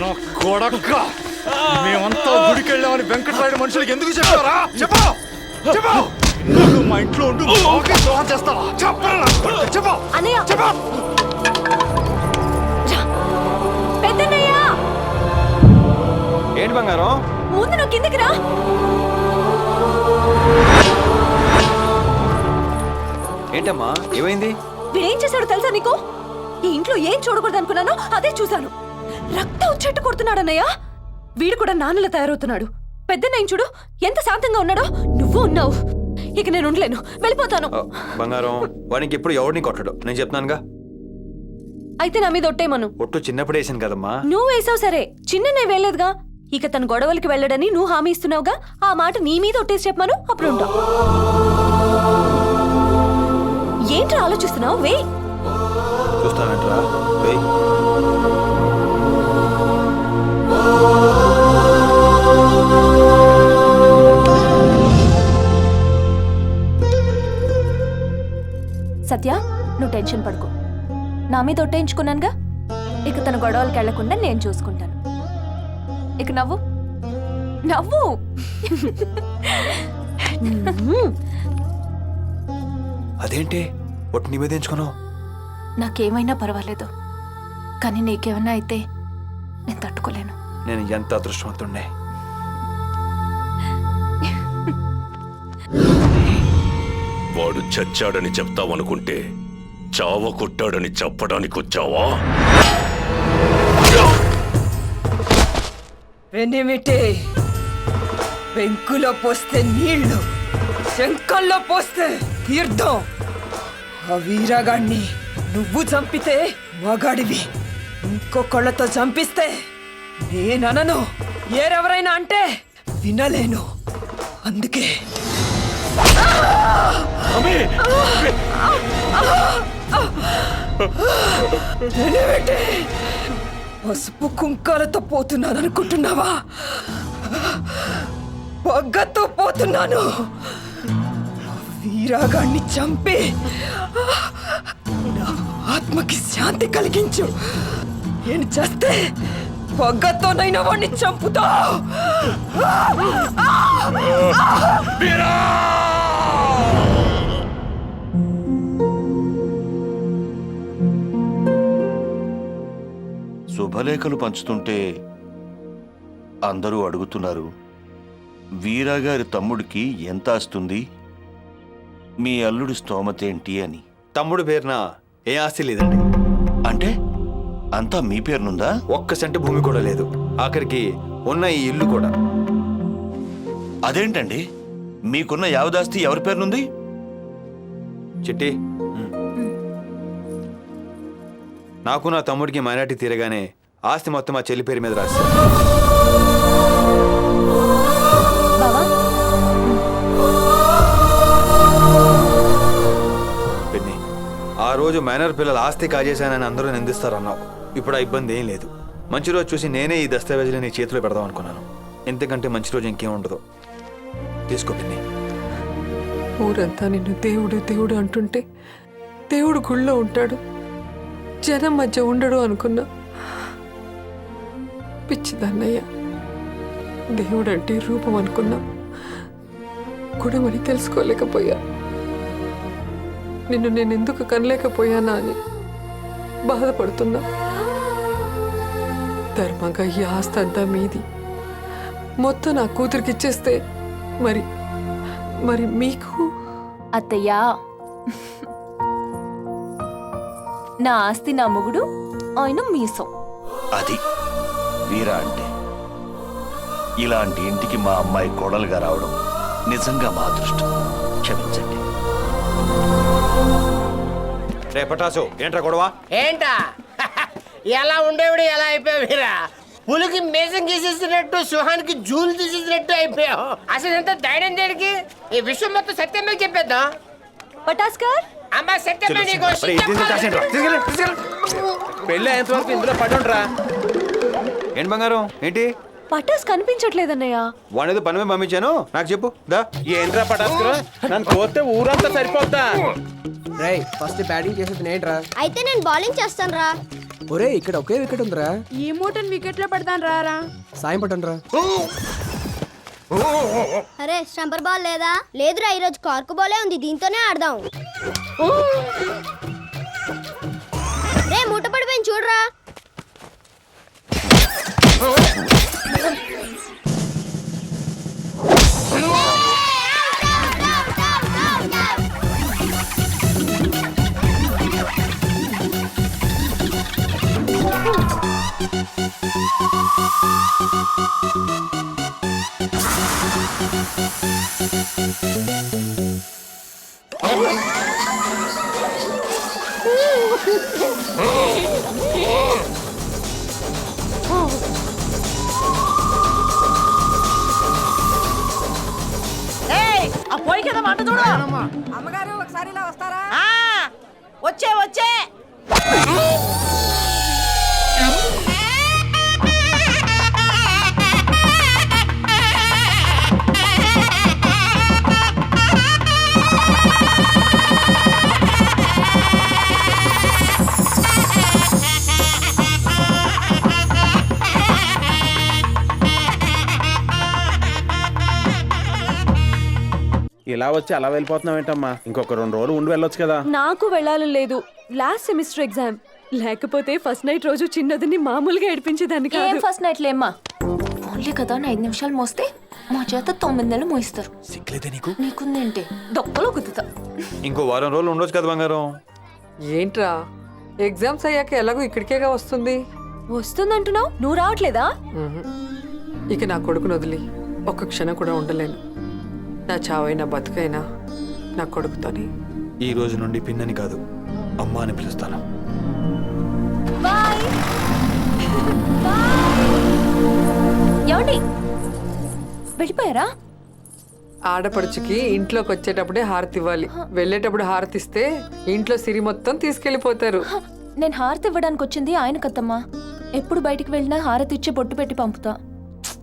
నా కొడక్క మేమంతా గుడికి వెళ్ళామని వెంకటరాయుడు మనుషులకి ఎందుకు చెప్పారా? చెప్పు. చెప్పు. నువ్వు మా ఇంట్లో ఉండు మాకే ద్రోహం చేస్తావా? చెప్పరా చెప్పు. అన్నయ్య. చెప్పు. పెద్దన్నయ్య. ఏంటి బంగారం? ముందు నువ్వు కిందకి రా. ఏంటమ్మా? ఏమైంది? వీడేం చేశాడో తెలుసా నీకు? ఈ ఇంట్లో ఏం చూడకూడదు అనుకున్నానో అదే చూశాను. రక్తం చెట్టు కొడుతున్నాడన్నయ్య. వీడు కూడా నాన్నలా తయారవుతున్నాడు. పెద్దన్నయ్య చూడు ఎంత శాంతంగా ఉన్నాడో. నువ్వు ఉన్నావు. ఇక నేను ఉండలేను. వెళ్ళిపోతాను. బంగారం వానికి ఎప్పుడు ఎవరిని కొట్టడు. నేను చెప్తున్నానుగా. అయితే నా మీద ఒట్టేమను ఒట్టు చిన్నప్పుడు వేసాను కదమ్మా. నువ్వు వేసావు సరే. చిన్ననే వేయలేదుగా. ఇక తన గొడవలకి వెళ్ళడని నువ్వు హామీ ఇస్తున్నావుగా. ఆ మాట నీ మీద ఒట్టేసి చెప్పమను. అప్పుడు ఉంటావు వెయ్ సత్య నువ్వు టెన్షన్ పడుకో. నా మీద ఒట్టేయించుకున్నానుగా? ఇక తన గొడవలకి వెళ్ళకుండా నేను చూసుకుంటాను. ఇక నవ్వు. నవ్వు! అదేంటి? ఒట్టు నివేదించుకున్నావు నాకేమైనా పర్వాలేదు. కానీ నీకేమైనా అయితే నేను తట్టుకోలేను. నేను ఎంత అదృష్టవంతుండే వాడు చచ్చాడని చెప్తావనుకుంటే చావ కొట్టాడని చెప్పడానికి వచ్చావా వెన్నెమిటే పెంకులో పోస్తే నీళ్ళు శంఖంలో పోస్తే తీర్థం. ఆ వీరగాణ్ణి నువ్వు చంపితే మగాడివి. ఇంకొకళ్ళతో చంపిస్తే నేననను ఏరెవరైనా అంటే వినలేను. అందుకే. పసుపు కుంకాలతో పోతున్నాను అనుకుంటున్నావా పగ్గతో పోతున్నాను వీరాగాన్ని చంపి నా ఆత్మకి శాంతి కలిగించు. నేను చేస్తే పగ్గతోనైనా వాడిని చంపుతా. శుభలేఖలు పంచుతుంటే అందరూ అడుగుతున్నారు వీరాగారి తమ్ముడికి ఎంత ఆస్తుంది? మీ అల్లుడి స్తోమతేంటి అని. తమ్ముడు పేరున? ఏ ఆస్తి లేదండి. అంటే? అంతా మీ పేరునుందా? ఒక్క సెంటు భూమి కూడా లేదు. ఆఖరికి ఉన్న ఈ ఇల్లు కూడా. అదేంటండి? మీకున్న యావదాస్తి ఎవరి పేరునుంది? చిట్టి. నాకు నా తమ్ముడికి మైనార్టీ తీరగానే ఆస్తి మొత్తం మా చెల్లి పేరు మీద రాసి ఆ రోజు మైనర్ పిల్లల ఆస్తి కాజేశానని అందరూ నిందిస్తారన్నావు. ఇప్పుడు ఆ ఇబ్బంది ఏం లేదు. మంచి రోజు చూసి నేనే ఈ దస్తావేజులు నీ చేతిలో పెడదాం అనుకున్నాను. ఎంతకంటే మంచి రోజు ఇంకేం ఉండదు. తీసుకో పిన్ని. ఊరంతా నిన్ను దేవుడు దేవుడు అంటుంటే దేవుడు గుళ్ళో ఉంటాడు. జనం మధ్య ఉండడు అనుకున్నా. పిచ్చిదన్నయ్య దేవుడు అంటే రూపం అనుకున్నా. గుణమని తెలుసుకోలేకపోయా. నిన్ను నేను ఎందుకు కనలేకపోయానా అని బాధపడుతున్నా. ధర్మంగా ఈ ఆస్తి అంతా మీది. మొత్తం నా కూతురికి ఇచ్చేస్తే మరి మరి మీకు? అత్తయ్యా నా ఆస్తి నా మొగుడు ఆయన మీసం. అది వీరా అంటే. ఇలాంటి ఇంటికి మా అమ్మాయి కోడలుగా రావడం నిజంగా మా అదృష్టం. క్షమించండి. రే పటాసు ఏంట్రా గొడవ? ఏంటా? ఎలా ఉండేవిడు ఎలా అయిపోయావురా? పులికి మేసం గీసేసినట్టు సుహానికి జూలు తీసేసినట్టు అయిపోయావు. అసలు ఎంత ధైర్యం దేనికి? ఈ విషయం మొత్తం సత్యమే చెప్పేద్దాం. పటాస్కర్? అమ్మా సత్యమే నీకు. పెళ్ళి అయ్యేంత వరకు ఇందులో పడుండ్రా ఏంటి బంగారం? ఏంటి? పటాస్ కనిపించట్లేదన్నయ్య. వాడేదో పని మీద పంపించాను? నాకు చెప్పు. దా. ఏంట్రా పటాస్కరు నన్ను కోస్తే ఊరంతా సరిపోతా ఫస్ట్ బ్యాటింగ్ చేసేది ఏంట్రా అయితే నేను బౌలింగ్ చేస్తాను రా ఒరే ఇక్కడ ఒకే వికెట్ ఉందిరా. ఈ మూటను వికెట్లో పెడతాను రారా సాయం పట్టండి రా అరే స్టంపర్ బాల్ లేదా? లేదురా ఈరోజు కార్కు బాలే ఉంది దీంతోనే ఆడదాం. రే మూట పడిపోయింది చూడరా. ఆ పోయి కదా మాట చూడు. అమ్మగారు ఒకసారి ఇలా వస్తారా? వచ్చే వచ్చే. ఇలా వచ్చి అలా వెళ్ళిపోతున్నావు ఏంటమ్మా? ఇంకొక రెండు రోజులు ఉండి వెళ్ళొచ్చు కదా. నాకు వెళ్ళాలని లేదు. లాస్ట్ సెమిస్టర్ ఎగ్జామ్ లేకపోతే ఫస్ట్ నైట్ రోజు చిన్నదిని మామూలుగా ఏడిపించేదాన్ని ఏం కాదు ఫస్ట్ నైట్ లేమ్మా? ఓన్లీ కదా అని ఐదు నిమిషాలు మోస్తే మా చేత తొమ్మిది నెలలు మోయిస్తారు. సిగ్గులేదే నీకు? నీకుందేంటి? దొక్కలో గుద్దుతా. ఇంకో వారం రోజులు ఉండొచ్చు కదా బంగారం. ఏంట్రా? ఎగ్జామ్స్ అయ్యాక ఎలాగో ఇక్కడికేగా వస్తుంది? వస్తుందంటున్నావు? నువ్వు రావట్లేదా. ఇక నా కొడుకును వదిలి ఒక్క క్షణం కూడా ఉండలేను. నా చావైనా బతుకైనా నా కొడుకుతోని. ఈ రోజు నుండి పిన్నని కాదు అమ్మ అని పిలుస్తాను. వెళ్ళిపోయారా? ఆడపడుచుకి ఇంట్లోకి వచ్చేటప్పుడే హారతి ఇవ్వాలి. వెళ్ళేటప్పుడు హారతి ఇస్తే ఇంట్లో సిరి మొత్తం తీసుకెళ్ళిపోతారు నేను హారతి ఇవ్వడానికి వచ్చింది ఆయన కత్తమ్మా ఎప్పుడు బయటికి వెళ్ళినా హారతి ఇచ్చి బొట్టు పెట్టి పంపుతా.